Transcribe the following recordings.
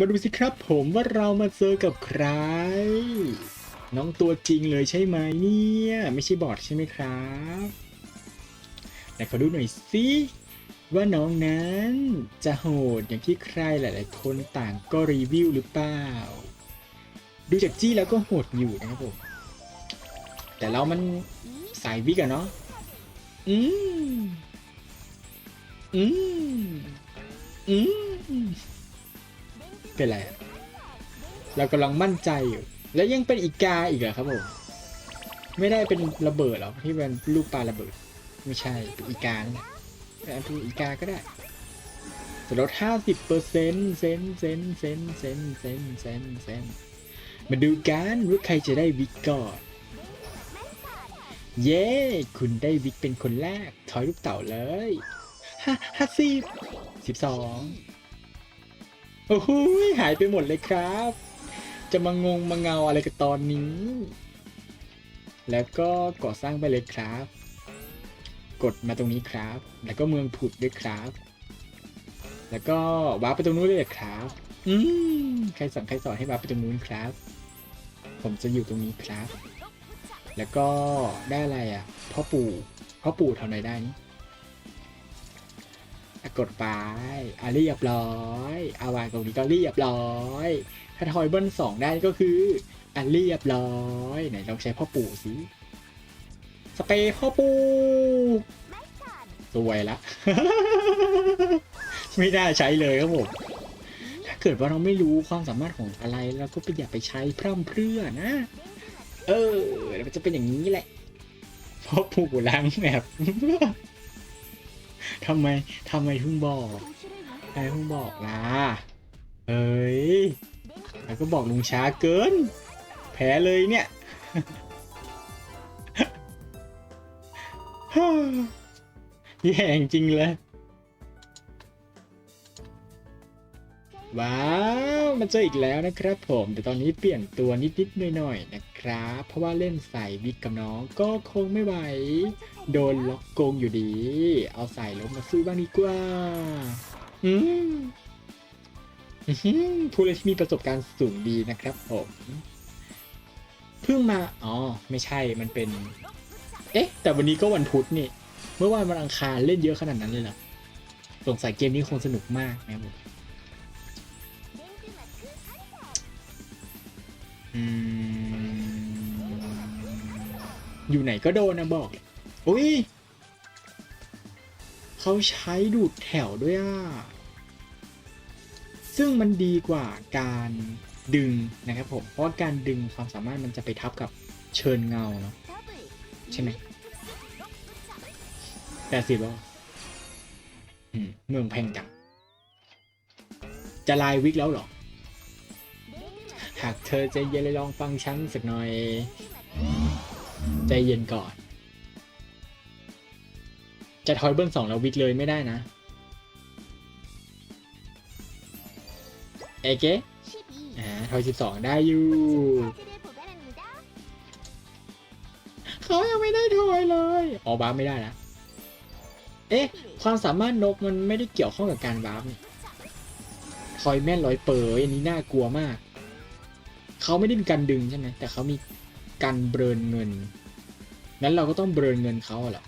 มาดูสิครับผมว่าเรามาเจอกับใคร น้องตัวจริงเลยใช่ไหมเนี่ย ไม่ใช่บอทใช่ไหมครับไหนขอดูหน่อยสิว่าน้องนั้นจะโหดอย่างที่ใครหลาย ๆ คนต่างก็รีวิวหรือเปล่า ดูจากจี้แล้วก็โหดอยู่นะครับผม แต่เรามันสายวิกอะเนาะ อืม อืม อืม เป็นไรเรากำลังมั่นใจอยู่ แล้วยังเป็นอีกาอีกเหรอครับผม ไม่ได้เป็นระเบิดหรอกที่เป็นลูกปลาระเบิด ไม่ใช่เป็นอีกาเนี่ยแต่อันเป็นอีกาก็ได้แต่ลดห้าสิบเปอร์เซ็นต์เซนเซนเซนเซนเซนเซนเซนมาดูกันว่าใครจะได้วิกก่อนเย้ คุณได้วิกเป็นคนแรก ถอยลูกเต่าเลยห้าห้าสิบสิบสอง โอ้โหหายไปหมดเลยครับ จะมางงมาเงาอะไรกันตอนนี้ แล้วก็ก่อสร้างไปเลยครับ กดมาตรงนี้ครับ แล้วก็เมืองผุดด้วยครับ แล้วก็วาร์ปไปตรงนู้นเลยครับ อืมใครสั่งใครสอนให้วาร์ปไปตรงนู้นครับ ผมจะอยู่ตรงนี้ครับ แล้วก็ได้อะไรอะพ่อปู่พ่อปู่ทำอะไรได้นี่ กดไปอะเรียบร้อยอาวายตรงนี้ก็เรียบร้อย ถ้าทอยเบิ้ลสองได้ก็คืออะเรียบร้อยไหนลองใช้พ่อปู่สิสเปรย์พ่อปู่สวยละ ไม่น่าใช้เลยครับผมถ้าเกิดว่าเราไม่รู้ความสามารถของอะไรเราก็ไปอย่าไปใช้พร่ำเพรื่อนะ เออมันจะเป็นอย่างนี้แหละพ่อปู่ล้างแบบ ทำไมทำไมเพิ่งบอกใครเพิ่งบอกนะเอ้ยแล้วก็บอกลุงช้าเกิน แพ้เลยเนี่ยแย่จริงเลย ว้าว มันเจออีกแล้วนะครับผม แต่ตอนนี้เปลี่ยนตัวนิดๆหน่อยๆนะครับ เพราะว่าเล่นใส่วิกกับน้องก็คงไม่ไหว โดนล็อกโกงอยู่ดี เอาใส่ลงมาสู้บ้างดีกว่า อืมผู้เล่นที่มีประสบการณ์สูงดีนะครับผม เพิ่งมา อ๋อ ไม่ใช่ มันเป็น เอ๊ะ แต่วันนี้ก็วันพุธนี่ เมื่อวานวันอังคารเล่นเยอะขนาดนั้นเลยเหรอ สงสัยเกมนี้คงสนุกมากนะครับผม อยู่ไหนก็โดนนะบอก อุ้ย เขาใช้ดูดแถวด้วยอะ ซึ่งมันดีกว่าการดึงนะครับผม เพราะการดึงความสามารถมันจะไปทับกับเชิญเงาเนาะใช่ไหมแปดสิบแล้วอืมเมืองแพงจัง จะลายวิกแล้วหรอ หากเธอใจเย็นเลยลองฟังฉันสักหน่อย ใจเย็นก่อน จะทอยเบิ้ลสองแล้ววิกเลยไม่ได้นะ เอเกอ่าทอยสิบสองได้อยู่ เขายังไม่ได้ทอยเลยอ๋อบ้าไม่ได้นะ เอ๊ะ ความสามารถนกมันไม่ได้เกี่ยวข้องกับการบ้าทอยแม่นร้อยเปอร์อันนี้น่ากลัวมาก เขาไม่ได้มีการดึงใช่ไหมแต่เขามีการเบิร์นเงิน นั้นเราก็ต้องเบิร์นเงินเขาเหรอ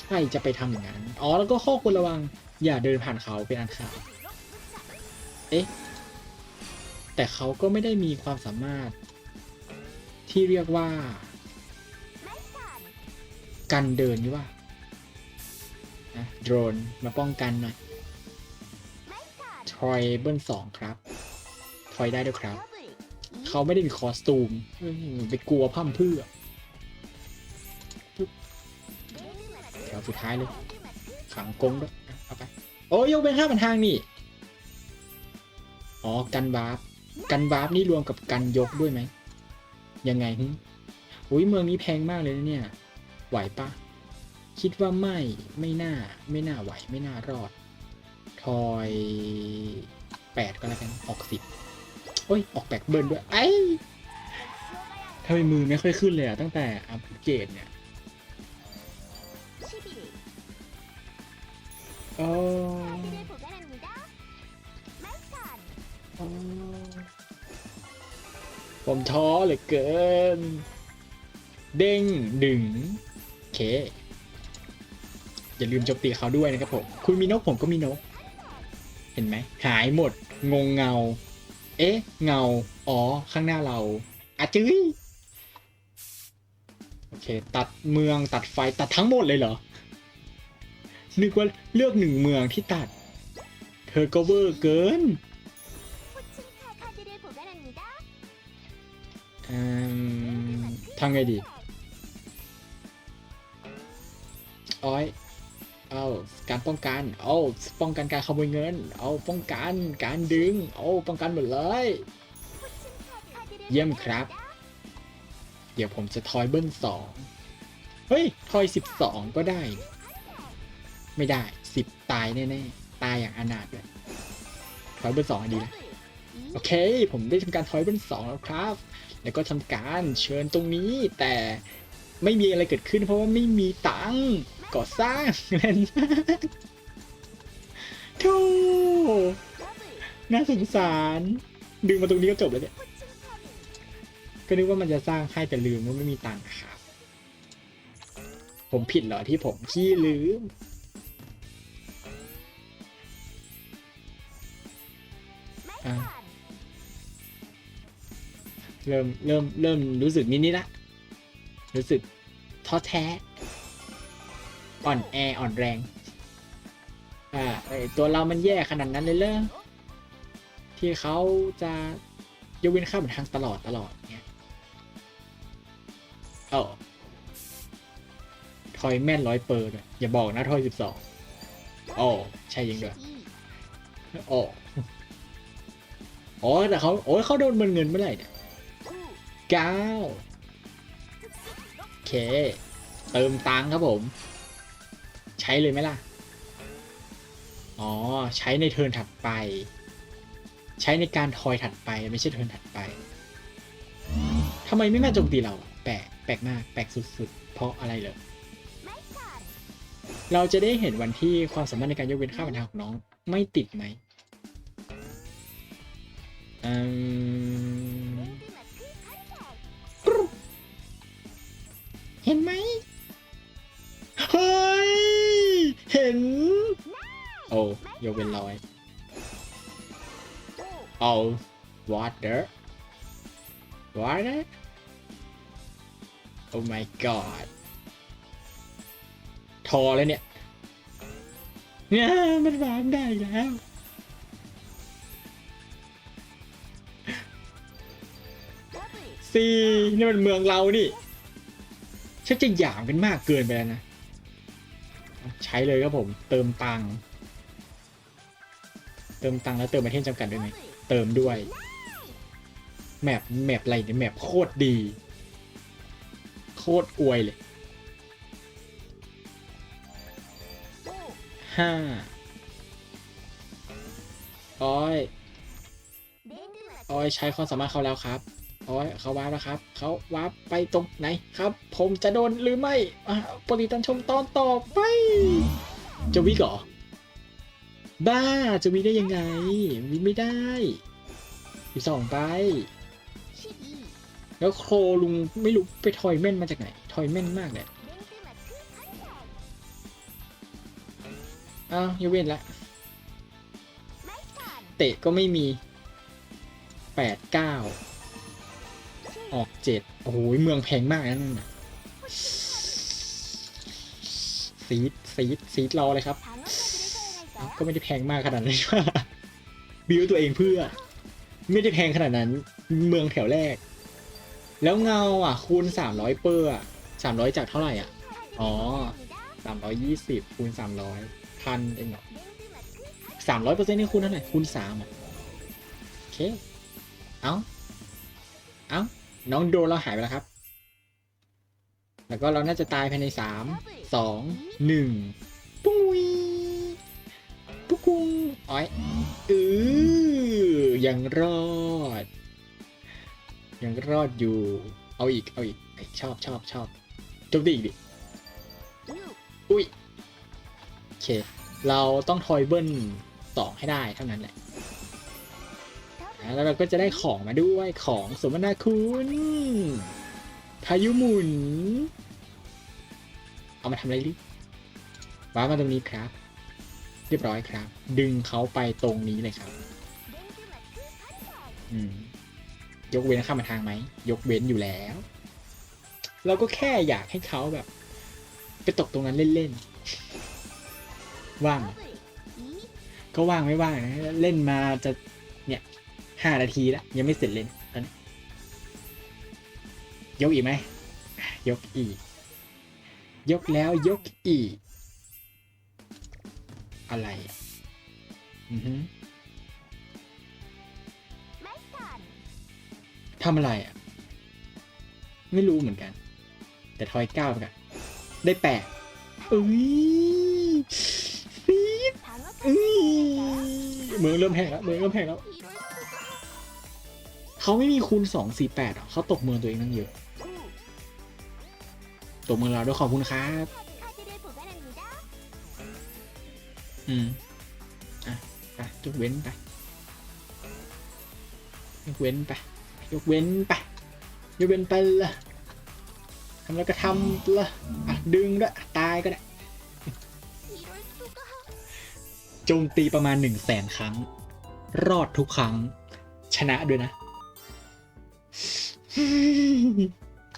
ใครจะไปทำอย่างนั้น อ๋อ แล้วก็ข้อควรระวัง อย่าเดินผ่านเขาเป็นอันขาด เอ๊ะ แต่เขาก็ไม่ได้มีความสามารถ ที่เรียกว่ากันเดินนี่ว่านะโดรนมาป้องกันหน่อยทอยเบิ้ลสองครับทอยได้ด้วยครับ เขาไม่ได้มีคอสตูมอืมไปกลัวพร่ำเพรื่อปึ๊บแถวสุดท้ายเลย ขังกงด้วยอะเอาไป โอ้ยยกเป็นห้าพันทางนี่ อ๋อ กันวาร์ปกันวาร์ปนี่รวมกับกันยกด้วยไหม ยังไงหึอุ้ยเมืองนี้แพงมากเลยนะเนี่ย ไหวปะ คิดว่าไม่ ไม่น่า ไม่น่าไหว ไม่น่ารอด ทอยแปดก็แล้วกันออกสิบ โอ้ย ออกแปดเบิร์นด้วย ไอ้ทำไมมือไม่ค่อยขึ้นเลยอะตั้งแต่อัปเกรดเนี่ยโอ้ผมท้อเหลือเกิน เด้งดึงโอเค อย่าลืมโจมตีเขาด้วยนะครับผม คุณมีนกผมก็มีนก เห็นไหมหายหมด งงเงา เอ๊ะ เงา อ๋อ ข้างหน้าเราอาจื้ยโอเค ตัดเมืองตัดไฟตัดทั้งหมดเลยเหรอ นึกว่าเลือกหนึ่งเมืองที่ตัด เธอก็เวอร์เกินทำไงดี อ้อย เอาการป้องกันเอาป้องกันการขโมยเงิน เอาป้องกันการดึงเอาป้องกันหมดเลย เยี่ยมครับ เดี๋ยวผมจะทอยเบิ้ลสองเฮ้ยทอยสิบสองก็ได้ ไม่ได้สิบตายแน่ๆตายอย่างอนาถเลยทอยเบิ้ลสองดีแล้วโอเค ผมได้ทำการทอยเบิ้ลสองแล้วครับ แล้วก็ทำการเชิญตรงนี้แต่ไม่มีอะไรเกิดขึ้นเพราะว่าไม่มีตังค์ ก่อสร้างเล่นมากโธ่น่าสงสาร ดึงมาตรงนี้ก็จบแล้วเนี่ย ก็นึกว่ามันจะสร้างให้แต่ลืมว่าไม่มีตังค์ครับ ผมผิดเหรอที่ผมขี้ลืมเริ่มเริ่มเริ่มรู้สึกนิดๆละ รู้สึกท้อแท้ อ่อนแออ่อนแรง อ่าตัวเรามันแย่ขนาดนั้นเลยเหรอที่เขาจะยกเว้นข้ามทางตลอดตลอดเงี้ยเออทอยแม่นร้อยเปอร์ด้วยอย่าบอกนะทอยสิบสองโอ้ใช่ยิงด้วยโอ้อ๋อแต่เขาโอ้เขาโดนเงินเงินเมื่อไหร่เนี่ยเก้าโอเค เติมตังค์ครับผม ใช้เลยไหมล่ะ อ๋อ ใช้ในเทิร์นถัดไป ใช้ในการทอยถัดไปไม่ใช่เทิร์นถัดไปทำไมไม่มาโจมตีเราแปลกแปลกมากแปลกสุดๆ เพราะอะไรเหรอเราจะได้เห็นวันที่ความสามารถในการยกเว้นค่าบรรทางของน้องไม่ติดไหมอืม โอ้ยกเป็นร้อยเอา water water oh my god ทอเลยเนี่ยเนี่ยมันวางได้อีกแล้วสี่นี่มันเมืองเรานี่ชักจะหยามกันมากเกินไปแล้วนะ ใช้เลยครับผมเติมตังค์ เติมตังค์แล้วเติมไอเทมจำกัดด้วยไหมเติมด้วยแมปแมปอะไรเนี่ยแมปโคตรดี โคตรอวยเลยห้าอ้อยอ้อยใช้ความสามารถเขาแล้วครับอ้อยเขาวาร์ปแล้วครับเขาวาร์ปไปตรงไหนครับ ผมจะโดนหรือไม่อะโปรดติตามชมตอนต่อไป จะวิกเหรอ บ้าจะวิได้ยังไง วิไม่ได้อยู่สองไป แล้วโครลุงไม่รู้ไปทอยแม่นมาจากไหน ทอยแม่นมากเลยอ้าวยเว้นละ เตะก็ไม่มีแปดเก้าออกเจ็ดโอ้โหเมืองแพงมากนะนั่นน่ะซีดซีดซีดรอเลยครับ ก็ไม่ได้แพงมากขนาดนั้นว่าบิวตัวเองเพื่อ ไม่ได้แพงขนาดนั้น เมืองแถวแรก แล้วเงาอะ คูณสามร้อยเปอร์อะสามร้อยจากเท่าไหร่อะ อ๋อสามร้อยยี่สิบคูณสามร้อยพันเองเหรอสามร้อยเปอร์เซ็นต์นี่คูณเท่าไหร่คูณสามอะโอเค เอาเอาน้องโดนเราหายไปแล้วครับ แล้วก็เราน่าจะตายภายในสามสองหนึ่ง อ้อยเออยังรอด ยังรอดอยู่ เอาอีก เอาอีกเอ้ยชอบชอบชอบจบดีอีกดิ อุ้ย โอเค เราต้องทอยเบิ้ลสองให้ได้เท่านั้นแหละ แล้วเราก็จะได้ของมาด้วยของสมนาคุณพายุหมุน เอามาทำอะไรดิว้าร์ปมาตรงนี้ครับ เรียบร้อยครับ ดึงเขาไปตรงนี้เลยครับยกเว้นข้ามทางไหม ยกเว้นอยู่แล้ว เราก็แค่อยากให้เขาแบบ ไปตกตรงนั้นเล่นๆ ว่าง ก็ว่างไม่ว่างนะเล่นมาจะเนี่ยห้านาทีแล้ว ยังไม่เสร็จเล่นตอนยกอีกไหม ยกอีก ยกแล้วยกอีก อะไรอือฮึทำอะไรอะ ไม่รู้เหมือนกัน แต่ทอยเก้าไปกันได้แปดอุ้ยฟีดเอ้ยเมืองเริ่มแหงแล้วเมืองเริ่มแหงแล้วเขาไม่มีคูณสองสี่แปดอะเขาตกเมืองตัวเองนั่งเยอะตกเมืองเราด้วยขอบคุณครับ อืม อะไปยกเว้นไป ยกเว้นไป ยกเว้นไป ยกเว้นไปละทำแล้วก็ทำละอะดึงด้วยตายก็ได้ โจมตีประมาณหนึ่งแสนครั้ง รอดทุกครั้ง ชนะด้วยนะ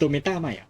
ตัวเมตาใหม่อะ